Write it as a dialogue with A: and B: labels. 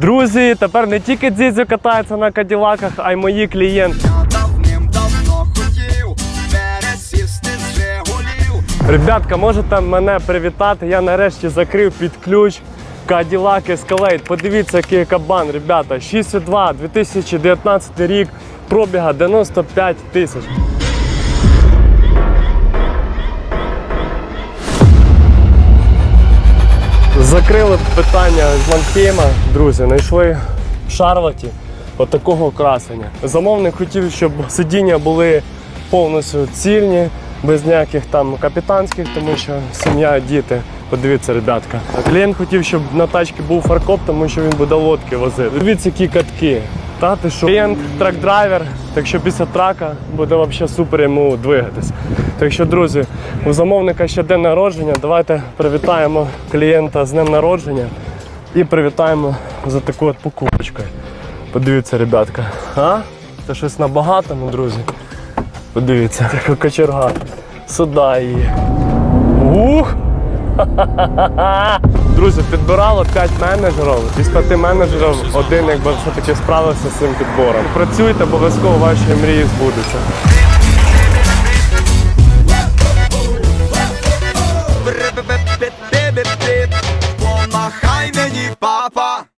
A: Друзі, тепер не тільки дзідзю катається на каділаках, а й мої клієнти. Ребятка, можете мене привітати. Я нарешті закрив під ключ Cadillac Escalade. Подивіться, який кабан, ребята. 6,2, 2019 рік, пробіга 95 тисяч. Закрили питання з Ланкейма, друзі, знайшли в Шарлоті отакого красення. Замовник хотів, щоб сидіння були повністю цільні, без ніяких там капітанських, тому що сім'я, діти. Подивіться, ребятка. Клієнт хотів, щоб на тачці був фаркоп, тому що він буде лодки возити. Дивіться, які катки. Та ти що? Клієнт трак-драйвер, так що після трака буде взагалі супер йому двигатись. Так що, друзі, у замовника ще день народження. Давайте привітаємо клієнта з днем народження і привітаємо за таку от покупочкою. Подивіться, ребятка. А? Це щось набагато, ну, друзі. Подивіться, така кочерга. Сюди її. Ух! Друзі, підбирало 5 менеджерів. Із 5 менеджерів один, якби все-таки справився з цим підбором. Працюйте, обов'язково ваші мрії збудуться.